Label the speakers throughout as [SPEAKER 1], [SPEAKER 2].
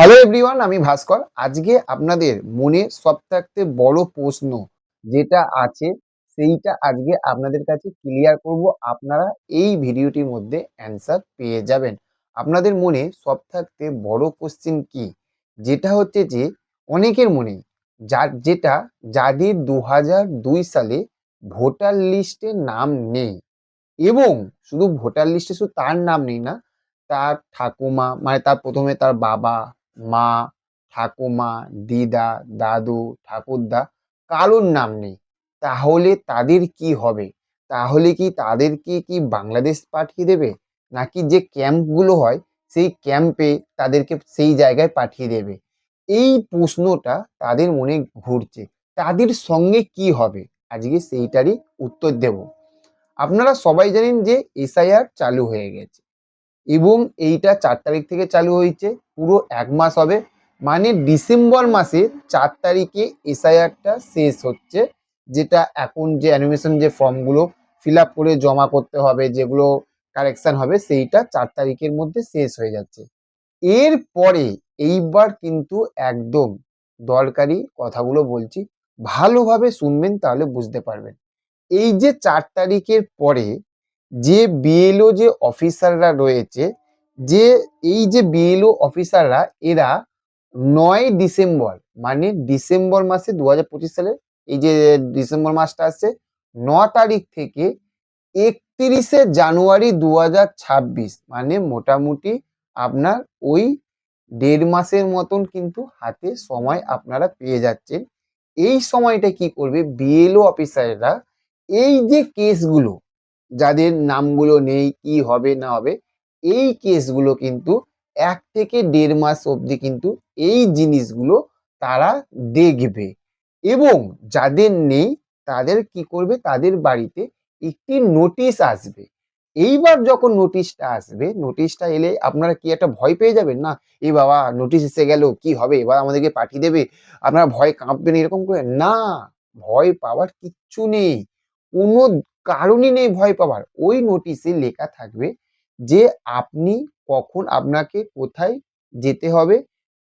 [SPEAKER 1] Hello everyone আমি ভাস্কর। আজকে আপনাদের মনে সব থাকতে বড় প্রশ্ন যেটা আছে, সেইটা আজকে আপনাদের কাছে ক্লিয়ার করব। আপনারা এই ভিডিওটির মধ্যে অ্যান্সার পেয়ে যাবেন। আপনাদের মনে সব থাকতে বড় কোশ্চেন কি? যেটা হচ্ছে যে, অনেকের মনে যার, যেটা যাদের দু দুই সালে ভোটার লিস্টে নাম নেই এবং শুধু ভোটার লিস্টে শুধু তার নাম নেই না, তার ঠাকুমা মানে তার প্রথমে তার বাবা মা, ঠাকুমা, দিদা, দাদু, ঠাকুরদা কারোর নাম নেই। তাহলে তাদের কি হবে? তাহলে কি তাদেরকে কি বাংলাদেশ পাঠিয়ে দেবে? নাকি যে ক্যাম্পগুলো হয়, সেই ক্যাম্পে তাদেরকে সেই জায়গায় পাঠিয়ে দেবে? এই প্রশ্নটা তাদের মনে ঘুরছে। তাদের সঙ্গে কি হবে? আজকে সেইটারই উত্তর দেব। আপনারা সবাই জানেন যে এসআইআর চালু হয়ে গেছে। এবং এইটা চার তারিখ থেকে চালু হয়েছে, পুরো এক মাস হবে। মানে ডিসেম্বর মাসে চার তারিখে এসআইআরটা শেষ হচ্ছে, যেটা এখন যে অ্যানিমেশন যে ফর্মগুলো ফিল আপ করে জমা করতে হবে, যেগুলো কারেকশান হবে, সেইটা চার তারিখের মধ্যে শেষ হয়ে যাচ্ছে। এর পরে এইবার কিন্তু একদম দরকারি কথাগুলো বলছি, ভালোভাবে শুনবেন তাহলে বুঝতে পারবেন। এই যে চার তারিখের পরে যে বিএলও যে অফিসাররা রয়েছে, যে এই যে বিএলও অফিসাররা, এরা নয় ডিসেম্বর মানে ডিসেম্বর মাসে দু সালের, এই যে ডিসেম্বর মাসটা আসছে, ন তারিখ থেকে একত্রিশে জানুয়ারি দু হাজার ছাব্বিশ মানে মোটামুটি আপনার ওই দেড় মাসের মতন কিন্তু হাতে সময় আপনারা পেয়ে যাচ্ছেন। এই সময়টা কি করবে? বিএলও অফিসাররা, এই যে কেসগুলো যাদের নামগুলো নেই, কি হবে না হবে, এই কেসগুলো কিন্তু এক থেকে দেড় মাস অবধি কিন্তু এই জিনিসগুলো তারা দেখবে। এবং যাদের নেই, তাদের কি করবে? তাদের বাড়িতে একটি নোটিশ আসবে। এইবার যখন নোটিশটা আসবে, নোটিশটা এলে আপনারা কি একটা ভয় পেয়ে যাবেন? না, এ বাবা, নোটিশ এসে গেল, কি হবে? এবার আমাদেরকে পাঠিয়ে দেবে? আপনারা ভয় কাঁপবেন এরকম করে? না, ভয় পাওয়ার কিচ্ছু নেই। কোনো কারণই নেই ভয় পাওয়ার। ওই নোটিশে লেখা থাকবে যে আপনি কখন আপনাকে কোথায় যেতে হবে,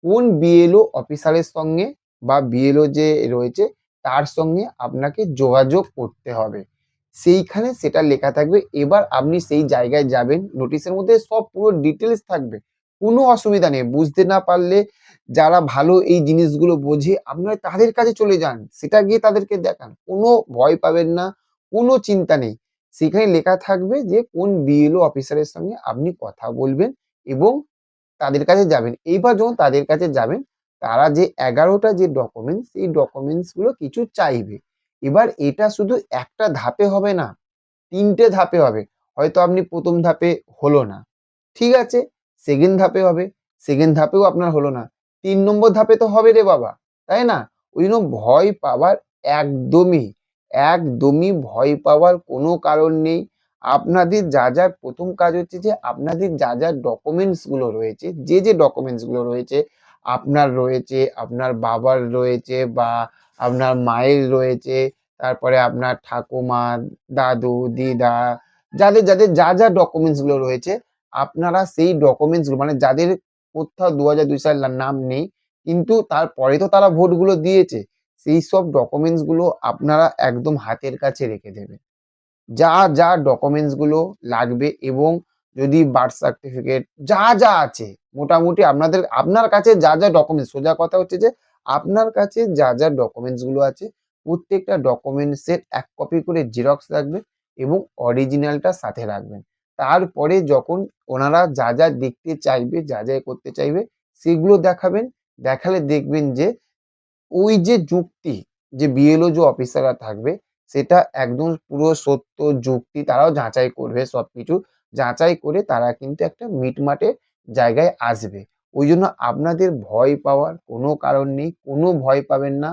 [SPEAKER 1] কোন বিএলও অফিসারের সঙ্গে বা বিএলও যে রয়েছে তার সঙ্গে আপনাকে যোগাযোগ করতে হবে। সেইখানে সেটা লেখা থাকবে। এবার আপনি সেই জায়গায় যাবেন নোটিশের মধ্যে সব পুরো ডিটেলস থাকবে। কোনো অসুবিধা নেই। বুঝতে না পারলে যারা ভালো এই জিনিসগুলো বোঝে, আপনারা তাদের কাছে চলে যান। সেটা গিয়ে তাদেরকে দেখান। কোনো ভয় পাবেন না। কোনো চিন্তা নেই। সেখানে লেখা থাকবে যে কোন বিএলও অফিসারের সঙ্গে আপনি কথা বলবেন এবং তাদের কাছে যাবেন। এইবার যখন তাদের কাছে যাবেন, তারা যে এগারোটা যে ডকুমেন্টস এই ডকুমেন্টসগুলো কিছু চাইবে। এবার এটা শুধু একটা ধাপে হবে না, তিনটে ধাপে হবে। হয়তো আপনি প্রথম ধাপে হলো না। ঠিক আছে সেকেন্ড ধাপে হবে। সেকেন্ড ধাপেও আপনার হলো না। তিন নম্বর ধাপে তো হবে রে বাবা, তাই না? ওই জন্য ভয় পাওয়ার একদমই একদমই ভয় পাওয়ার কোনো কারণ নেই। আপনাদের যা যা প্রথম কাজ হচ্ছে যে, আপনাদের যা যা ডকুমেন্টসগুলো রয়েছে, যে যে ডকুমেন্টসগুলো রয়েছে, আপনার রয়েছে, আপনার বাবার রয়েছে বা আপনার মায়ের রয়েছে, তারপরে আপনার ঠাকুমা, দাদু, দিদা, যাদের যাদের যা যা ডকুমেন্টসগুলো রয়েছে, আপনারা সেই ডকুমেন্টসগুলো মানে যাদের কোথাও দু হাজার দুই সালের নাম নেই, কিন্তু তারপরে তো তারা ভোটগুলো দিয়েছে। সেই সব ডকুমেন্টসগুলো আপনারা একদম হাতের কাছে রেখে দেবেন যা যা ডকুমেন্টসগুলো লাগবে এবং যদি বার্থ সার্টিফিকেট যা যা আছে, মোটামুটি আপনাদের, আপনার কাছে যা যা ডকুমেন্টস সোজা কথা হচ্ছে যে আপনার কাছে যা যা ডকুমেন্টসগুলো আছে, প্রত্যেকটা ডকুমেন্টসের এক কপি করে জেরক্স রাখবেন এবং অরিজিনালটা সাথে রাখবেন। তারপরে যখন ওনারা যা যা দেখতে চাইবে, যা যা করতে চাইবে, সেগুলো দেখাবেন, দেখালে দেখবেন যে ওই যে যুক্তি যে বিএলও যে অফিসাররা থাকবে, সেটা একদম পুরো সত্য যুক্তি তারাও যাচাই করবে সব কিছু যাচাই করে তারা কিন্তু একটা মিটমাটে জায়গায় আসবে। ওই জন্য আপনাদের ভয় পাওয়ার কোনো কারণ নেই, কোনো ভয় পাবেন না,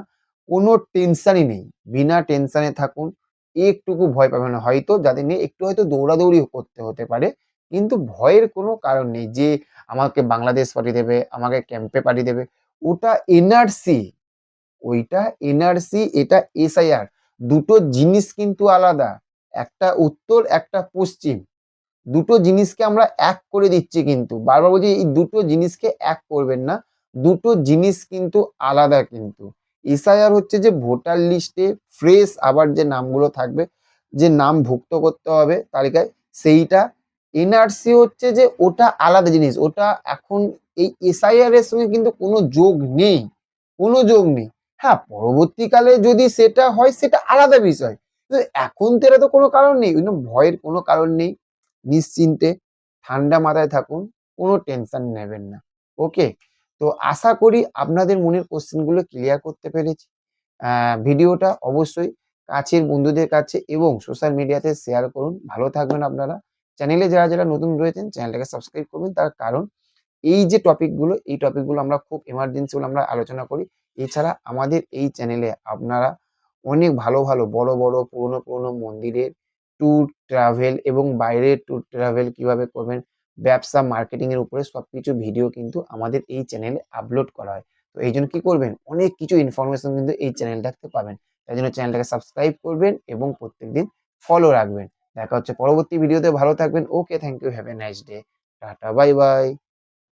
[SPEAKER 1] কোনো টেনশনই নেই। বিনা টেনশনে থাকুন, একটুকু ভয় পাবেন না। হয়তো যাদের নেই একটু হয়তো দৌড়াদৌড়ি করতে হতে পারে, কিন্তু ভয়ের কোনো কারণ নেই যে আমাকে বাংলাদেশ পাঠিয়ে দেবে, আমাকে ক্যাম্পে পাঠিয়ে দেবে। ওটা এনআরসি ওইটা এনআরসি এটা এসআইআর দুটো জিনিস কিন্তু আলাদা, একটা উত্তর, একটা পশ্চিম। দুটো জিনিসকে আমরা এক করে দিচ্ছি কিন্তু। বারবার বলছি, এই দুটো জিনিসকে এক করবেন না। দুটো জিনিস কিন্তু আলাদা কিন্তু। এসআইআর হচ্ছে যে ভোটার লিস্টে ফ্রেশ আবার যে নামগুলো থাকবে, যে নাম ভুক্ত করতে হবে তালিকায়, সেইটা। এনআরসি হচ্ছে যে ওটা আলাদা জিনিস, ওটা এখন এই এসআইআর এর সঙ্গে কিন্তু কোনো যোগ নেই। কোনো যোগ নেই। হ্যাঁ পরবর্তীকালে যদি সেটা হয়, সেটা আলাদা বিষয়। কিন্তু এখন তো তো কোনো কারণ নেই। ভয়ের কোনো কারণ নেই। নিশ্চিন্তে ঠান্ডা মাথায় থাকুন। কোনো টেনশন নেবেন না। ওকে? তো আশা করি আপনাদের মনের কোশ্চেনগুলো ক্লিয়ার করতে পেরেছি। ভিডিওটা অবশ্যই কাছের বন্ধুদের কাছে এবং সোশ্যাল মিডিয়াতে শেয়ার করুন। ভালো থাকবেন আপনারা। চ্যানেলে যারা যারা নতুন রয়েছেন চ্যানেলটাকে সাবস্ক্রাইব করবেন। তার কারণ এই যে টপিকগুলো এই টপিকগুলো আমরা খুব এমার্জেন্সি বলে আমরা আলোচনা করি। এছাড়া আমাদের এই চ্যানেলে আপনারা অনেক ভালো ভালো বড় বড় পুরনো পুরনো মন্দিরের ট্যুর ট্রাভেল এবং বাইরের ট্যুর ট্রাভেল কীভাবে করবেন, ব্যবসা মার্কেটিং এর উপরে সবকিছু ভিডিও কিন্তু আমাদের এই চ্যানেলে আপলোড করা হয়। তো এই জন্য কি করবেন? অনেক কিছু ইনফরমেশন কিন্তু এই চ্যানেলটাতে পাবেন। তাই জন্য চ্যানেলটাকে সাবস্ক্রাইব করবেন এবং প্রত্যেকদিন ফলো রাখবেন। দেখা হচ্ছে পরবর্তী ভিডিওতে ভালো থাকবেন। Okay thank you have a nice day tata bye bye